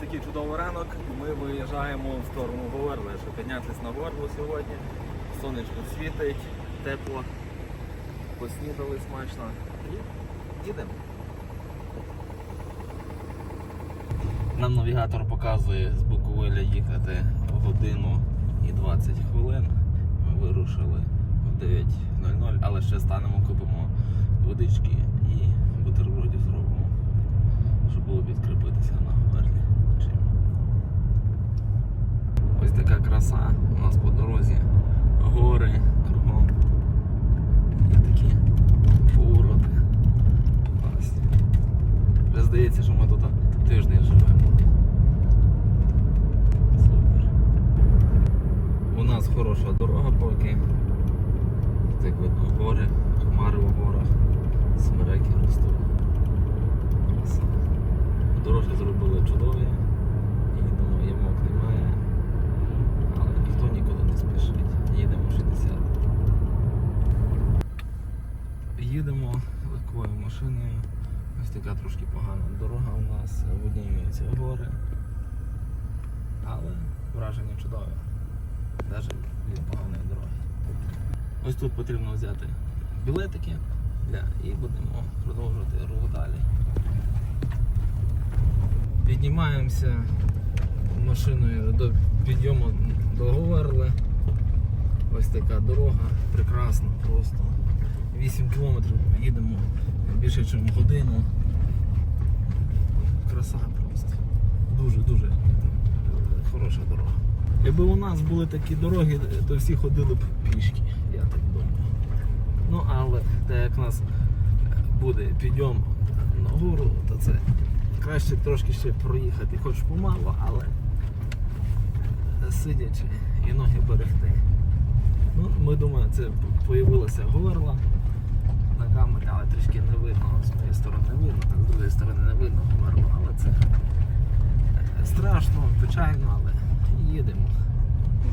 такий чудовий ранок. Ми виїжджаємо в сторону Говерли, щоб піднятися на горло сьогодні. Сонечко світить, тепло, поснідали смачно. І їдемо. Нам навігатор показує з Буковеля їхати годину і 20 хвилин. Ми вирушили в 9.00, але ще станемо, купимо водички і бутербродів зробимо, щоб було підкріпитися на говерлі. Чим. Ось така краса у нас по дорозі. Гори кругом. І такі повороти. Класні. Вже здається, що ми тут тиждень живемо. Супер. У нас хороша дорога поки. Так видно гори, хмари в горах, смереки ростуть. Краса. Дороги зробили чудові. Їдемо, ямок немає. Але ніхто нікуди не спішить. Їдемо 60. Їдемо легкою машиною. Ось така трошки погана дорога у нас, видніються гори. Але враження чудове. Навіть від поганої дороги. Ось тут потрібно взяти білетики і будемо продовжувати рух далі. Піднімаємося машиною до підйому до Говерли. Ось така дорога, прекрасна просто. 8 кілометрів їдемо більше, ніж годину. Краса просто. Дуже-дуже е, хороша дорога. Якби у нас були такі дороги, то всі ходили б пішки, я так думаю. Ну але так як у нас буде підйом на гору, то це краще трошки ще проїхати, хоч помало, але сидячи і ноги берегти. Ну, ми думаємо, це появилася говерла на камері, але трішки не видно. З моєї сторони видно, а з другої сторони не видно говерла, але це е, страшно, печально, але їдемо.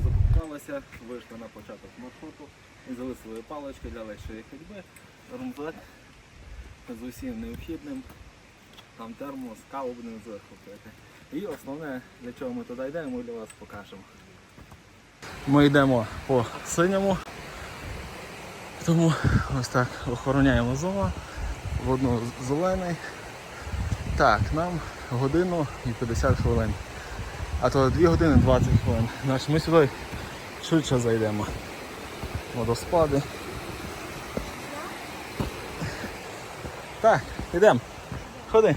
Запускалися, вийшли на початок маршруту, взяли свої палички для легшої ходьби, рюкзак з усім необхідним. Там термос, каву будемо зверху пити. І основне, для чого ми туди йдемо, ми для вас покажемо. Ми йдемо по синьому, тому ось так охороняємо зону, в одну зелений. Так, нам годину і 50 хвилин. А то 2 години 20 хвилин. Значить ми сюди швидше зайдемо. Водоспади. Так, йдемо. Ходи.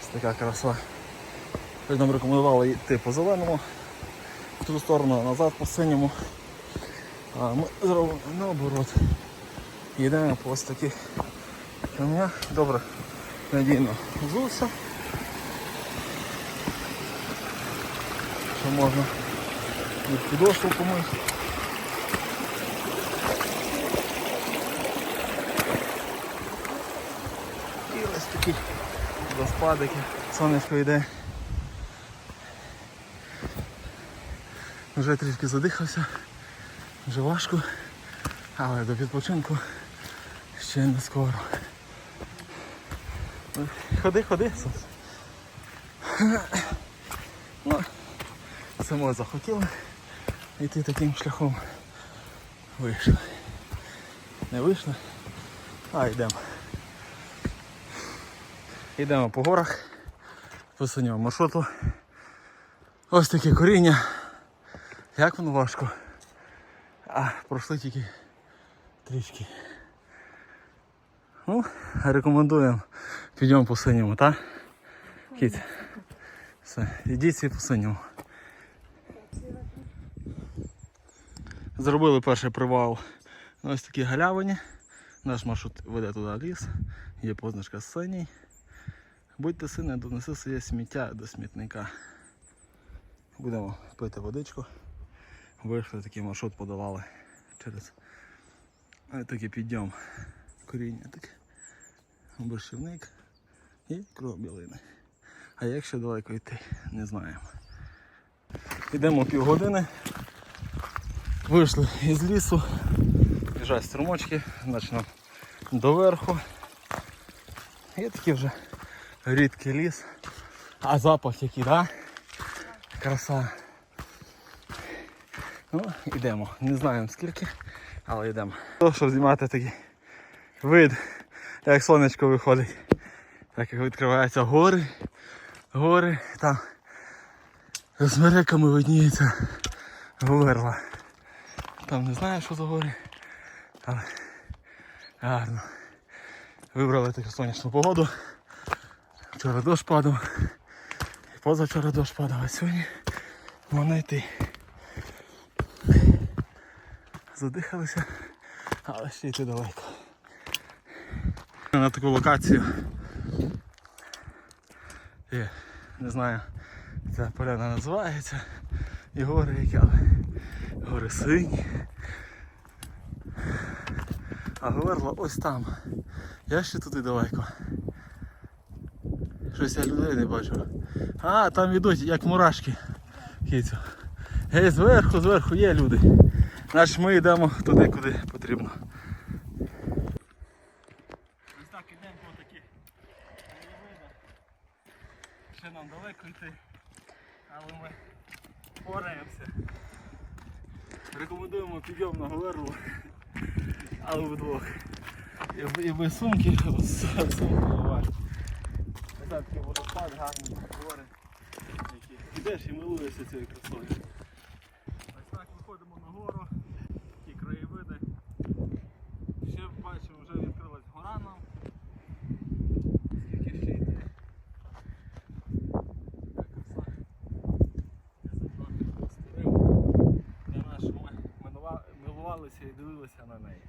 Ось така краса. Нам рекомендували йти по зеленому, в ту сторону, назад по синьому. А ми зробимо наоборот. Йдемо по ось таких камнях. Добре, надійно взувся. Що можна від підошву помити. І ось такі розпадики. Сонечко йде. Вже трішки задихався, вже важко, але до відпочинку ще не скоро. Ходи, ходи, Сос. Ну, це ми захотіли йти таким шляхом. Вийшли. Не вийшли, а йдемо. Йдемо по горах, по синьому маршруту. Ось таке коріння. Як воно важко. А, пройшли тільки трішки. Ну, рекомендуємо. Підемо по синьому, так? Кіт. Все, ідіть всі по синьому. Зробили перший привал ось такій галявині. Наш маршрут веде туди ліс, є позначка синій. Будьте сини, донеси своє сміття до смітника. Будемо пити водичку. Вийшли такий маршрут подолали через такий підйом коріння таке. Борщівник і кровобілини. А як ще далеко йти, не знаємо. Йдемо півгодини. Вийшли із лісу, біжать струмочки, значно доверху. І такі вже рідкий ліс. А запах який, да? Краса. Ну, йдемо. Не знаємо скільки, але йдемо. То, щоб знімати такий вид, як сонечко виходить. Так як відкриваються гори, гори, там з мереками видніється говерла. Там не знаю, що за гори, але гарно. Вибрали таку сонячну погоду. Вчора дощ падав, позавчора дощ падав, а сьогодні можна йти. Задихалися, але ще йти далеко. На таку локацію. Є, не знаю, ця поляна називається. І гори які, але гори сині. А говерла ось там. Я ще туди далеко. Щось я людей не бачу. А, там йдуть, як мурашки. Кицю. Гей, зверху, зверху є люди. Значить ми йдемо туди, куди потрібно. Ось так ідемо по такі краєвиди. Ще нам далеко йти, але ми впораємося. Рекомендуємо підйом на говерлу, але вдвох. І, і без сумки, з сумкою важко. Ось так такий водоспад, гарний гори. Ідеш і милуєшся цією красою. Ось так виходимо на гору, такі краєвиди. Ще бачимо, вже відкрилась гора нам. Скільки ще йде. Яка краса. Я забрав Для нас, що ми минува- милувалися і дивилися на неї.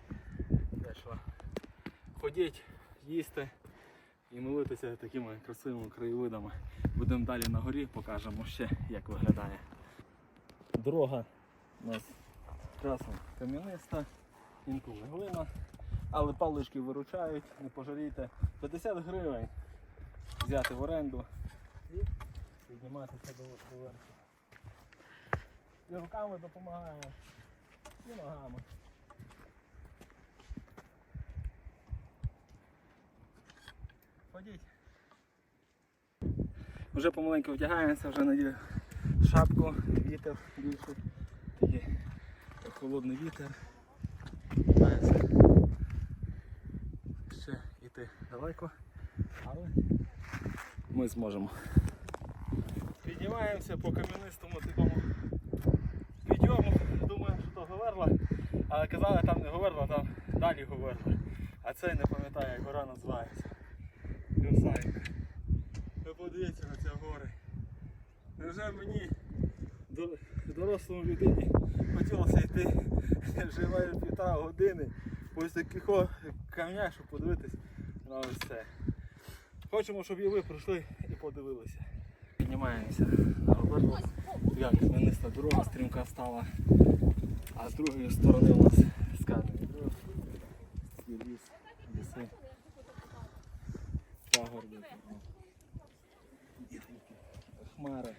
Те, що ходіть, їсти і милитися такими красивими краєвидами. Будемо далі на горі, покажемо ще, як виглядає. Дорога у нас красна кам'яниста, інколи глина, але палички виручають, не пожалійте. 50 гривень взяти в оренду і підніматися до верху. І руками допомагаємо, і ногами. Ходіть. Вже помаленьку вдягаємося, вже надію шапку, вітер більший. Такий холодний вітер. Ще йти далеко, але ми зможемо. Піднімаємося по кам'янистому такому підйому. Думаємо, що то говерла, але казали, там не говерла, там далі говерла. А це не пам'ятаю, як гора називається. Красавенька. Ви подивіться на ці гори. Невже мені дорослому людині хотілося йти вже майже півтора години ось таких камнях, щоб подивитись на ось це. Хочемо, щоб і ви прийшли і подивилися. Піднімаємося на Роберту. Як кам'яниста дорога стрімка стала. А з другої сторони у нас скатаний дорога. Такий ліс, ліси. Пагорби. Хмари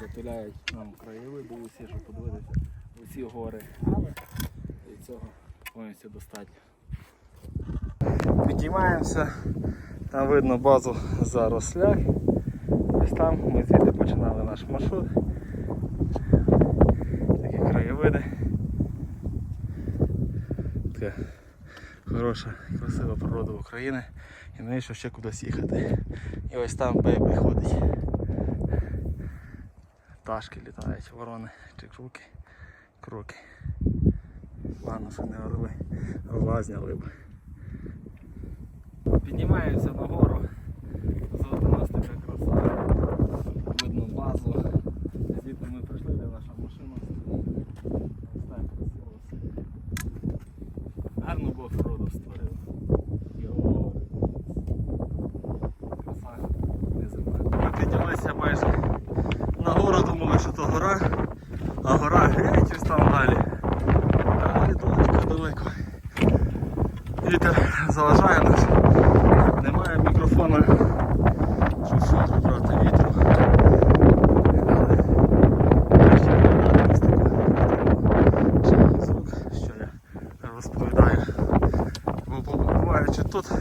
затуляють нам краєвиди усі, щоб подивитися усі гори. Але від цього повністю достатньо. Підіймаємося, там видно базу заросляк. Ось там ми звідти починали наш маршрут. Такі краєвиди. Така хороша, красива природа України. І навіщо ще кудись їхати. І ось там бейби ходить. Пташки літають, ворони чи круки. Кроки. Ладно, що не орли, орла зняли б. Піднімаємося на гору. Позаду нас така краса. Видно базу. Звідти ми прийшли, де наша машина. Ось так красиво все. Гарно Бог природу створив. І гори. Краса неземна. Ми піднялися майже на гору, думали, що то гора, а гора геть ось там далі. Далі далеко, далеко. Вітер заважає нас. Немає мікрофона, щоб фото брати вітру. Але краще передати ось таку чайний звук, що я розповідаю. Бо побуваючи тут,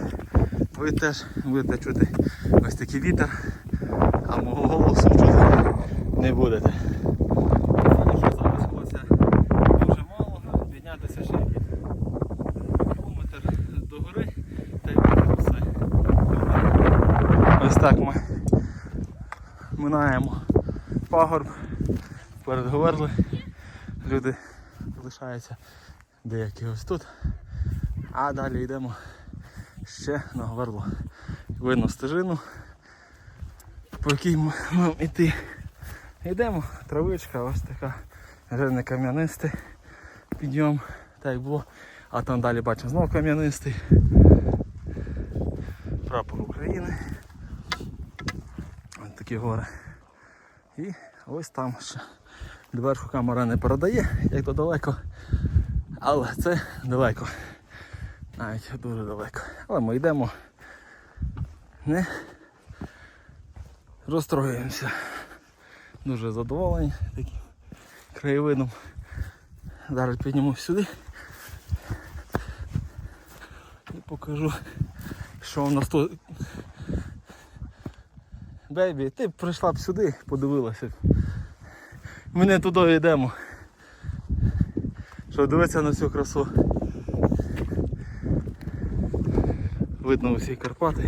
ви теж будете чути ось тільки вітер, а мого голосу чути не будете. Залишилося дуже мало, піднятися ще кілометр до гори та й буде все. Ось так ми минаємо пагорб перед Говерли. Люди залишаються деякі ось тут. А далі йдемо ще на Говерлу. Видно стежину, по якій маємо йти. Йдемо, травичка, ось така, вже не кам'янистий підйом, так як було. А там далі бачимо знову кам'янистий. Прапор України. Ось такі гори. І ось там ще. Доверху камера не передає, як то далеко. Але це далеко. Навіть дуже далеко. Але ми йдемо. Не розстроюємося. Дуже задоволені таким краєвидом. Зараз підніму сюди і покажу, що в нас тут. Бейбі, ти б прийшла б сюди, подивилася б. Ми не туди йдемо. Що дивитися на цю красу. Видно усі Карпати.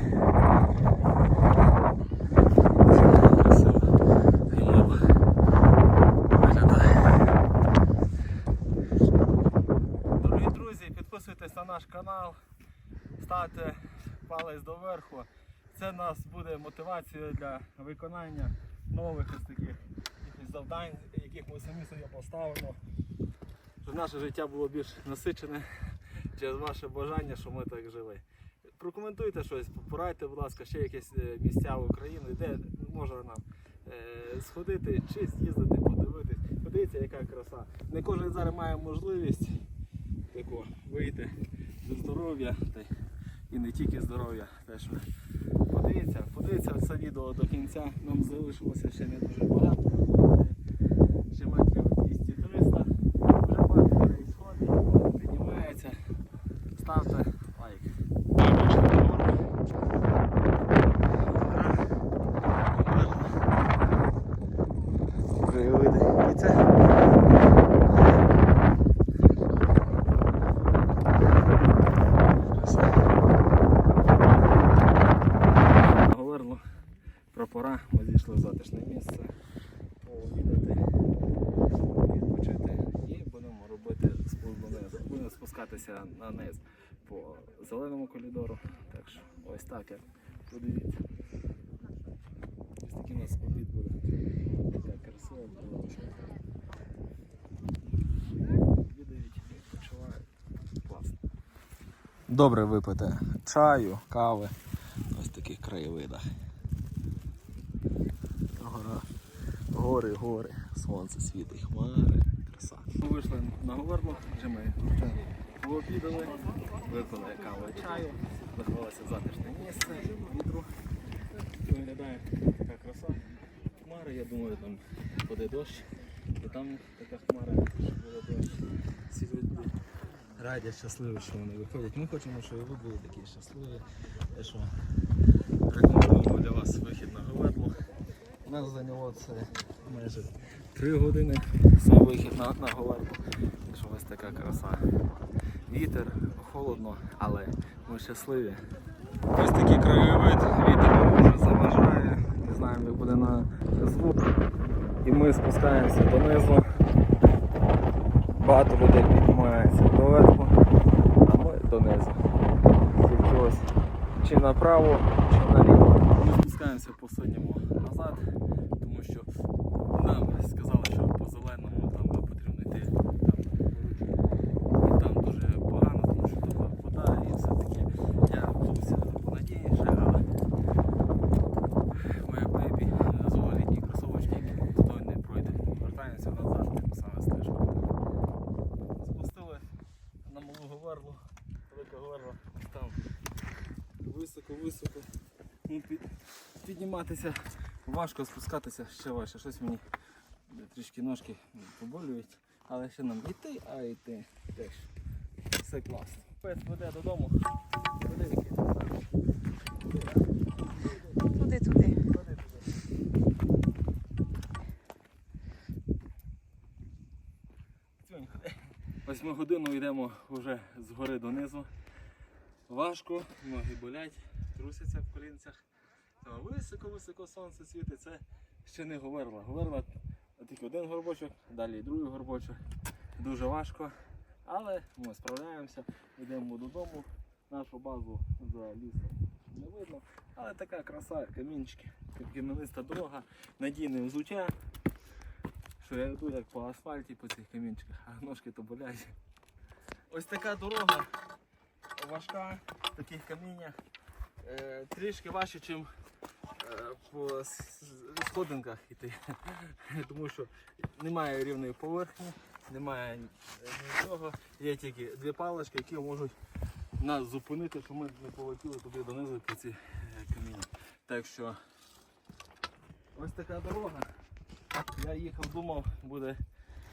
Дорогі друзі, підписуйтесь на наш канал, ставте палець доверху. Це нас буде мотивацією для виконання нових ось таких завдань, яких ми самі собі поставимо. Щоб наше життя було більш насичене через ваше бажання, що ми так жили. Прокоментуйте щось, порадьте, будь ласка, ще якісь е, місця в Україні, де можна нам е, сходити чи з'їздити, подивитись. Подивіться, яка краса. Не кожен зараз має можливість тако, вийти до здоров'я і не тільки здоров'я. Теж подивіться, подивіться це відео до кінця. Нам залишилося ще не дуже багато. Ще метрів 200-300. Вже багато людей сходить, піднімається. Ставте лайк. Краєвиди. І це Говорно прапора, ми зійшли місце, пообідати, відпочити і будемо робити спуск донизу. Будемо спускатися на низ по зеленому коридору. Так що ось так як подивіться. Ось такий у нас обід буде. Така красива. Відають, відпочивають. Добре випити чаю, кави. Ось таких краєвидах. Гора. Гори, гори, сонце світить, хмари, краса. Ми вийшли на вже ми пообідали, випили каву і чаю, заховалося в затишне місце, вітру. Виглядає така краса. Хмари, я думаю, там буде дощ. І там така хмара, що буде дощ. Всі люди раді, щасливі, що вони виходять. Ми хочемо, щоб і ви були такі щасливі. Що рекомендуємо для вас вихід на Говерло. У нас зайняло це майже 3 години сам вихід на, на Говерло. Так що ось така краса. Вітер, холодно, але ми щасливі. Ось такий краєвид, вітер вже заважає. Не знаємо, як буде на звук. І ми спускаємося донизу. Багато людей піднімається доверху, а ми донизу. Тільки ось чи направо, чи наліво. Ми спускаємося по синьому назад, тому що нам сказали, що по зеленому там нам потрібно йти там, і там дуже погано, тому що тут вода і все таке. Я вдувся понадійніше, але моя бебі взяла літні кросовочки, які туди не пройде. Вертаємося назад, тим саме стежкою. Спустили на малу говерлу, велика говерла, там високо-високо. Ну, під, підніматися важко, спускатися ще важче. Щось мені трішки ножки поболюють, але ще нам йти, а йти теж. Все класно. Пець веде додому. Веде який там. Ходи туди. Ходи туди. Цьонь. Ось ми годину йдемо вже з гори донизу. Важко, ноги болять, трусяться в колінцях. Високо-високо сонце світить, це ще не говерла. Говерла тільки один горбочок, далі другий горбочок. Дуже важко. Але ми справляємося, йдемо додому. Нашу базу за лісом не видно. Але така краса, камінчики, кам'яниста дорога, надійне взуття. Що я йду як по асфальті по цих камінчиках, а ножки то болять. Ось така дорога важка в таких каміннях. Е, трішки важче, ніж по сходинках йти. Тому що немає рівної поверхні, немає нічого. Є тільки дві палички, які можуть нас зупинити, щоб ми не полетіли туди донизу по ці е, каміння. Так що ось така дорога. Я їхав, думав, буде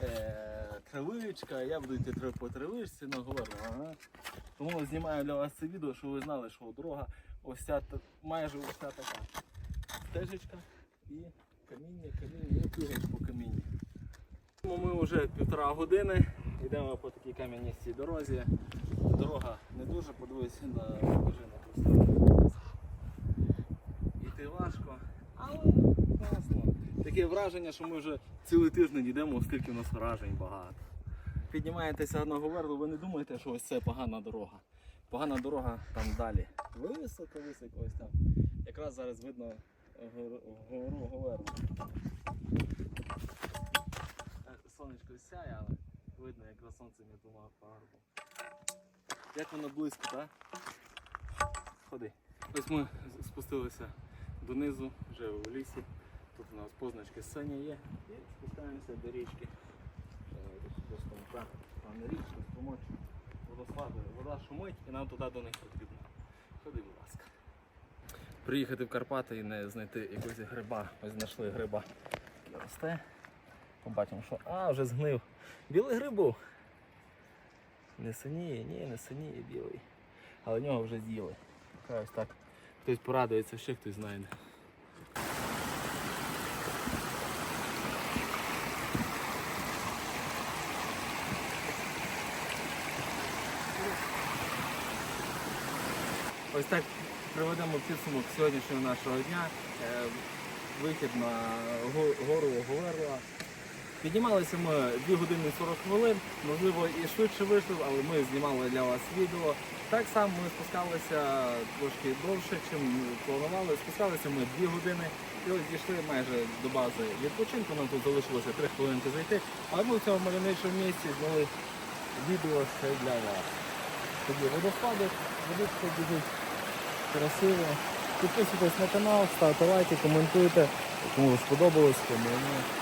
е, травичка, я буду йти по травичці на гору. Ага. Тому знімаю для вас це відео, щоб ви знали, що дорога ось ця майже ось ця така стежечка і каміння, каміння, і по камінні. Ми вже півтора години йдемо по такій кам'яністій дорозі. Дорога не дуже, подивися на покажи на ту. Іти важко, але класно. Таке враження, що ми вже цілий тиждень йдемо, оскільки у нас вражень багато. Піднімаєтеся на Говерлу, ви не думаєте, що ось це погана дорога. Погана дорога там далі. Високо, високо ось там. Якраз зараз видно гору Е, Сонечко сяє, але видно, як на сонце не думав пагорбу. Як воно близько, так? Ходи. Ось ми спустилися донизу, вже у лісі. Тут у нас позначки Саня є. І спускаємося до річки. Там не річка, струмочок. Водоспади. Вода шумить і нам туди до них потрібно. Ходи, будь ласка. Приїхати в Карпати і не знайти якогось гриба. Ось знайшли гриба. Росте. Побачимо, що. А, вже згнив. Білий гриб був. Не синіє, ні, не синіє білий. Але нього вже з'їли. Ось так. Хтось порадується, ще хтось знайде. Ось так приведемо підсумок сьогоднішнього нашого дня. Е, Вихід на гору Говерла. Піднімалися ми 2 години 40 хвилин, можливо і швидше вийшли, але ми знімали для вас відео. Так само ми спускалися трошки довше, чим планували. Спускалися ми 2 години і ось дійшли майже до бази відпочинку. Нам тут залишилося 3 хвилинки зайти. Але ми в цьому мальовничому місці зняли відео ще для вас. Тоді водоспади, водичка біжить красиво. Підписуйтесь на канал, ставте лайки, коментуйте. Кому сподобалось, кому ні.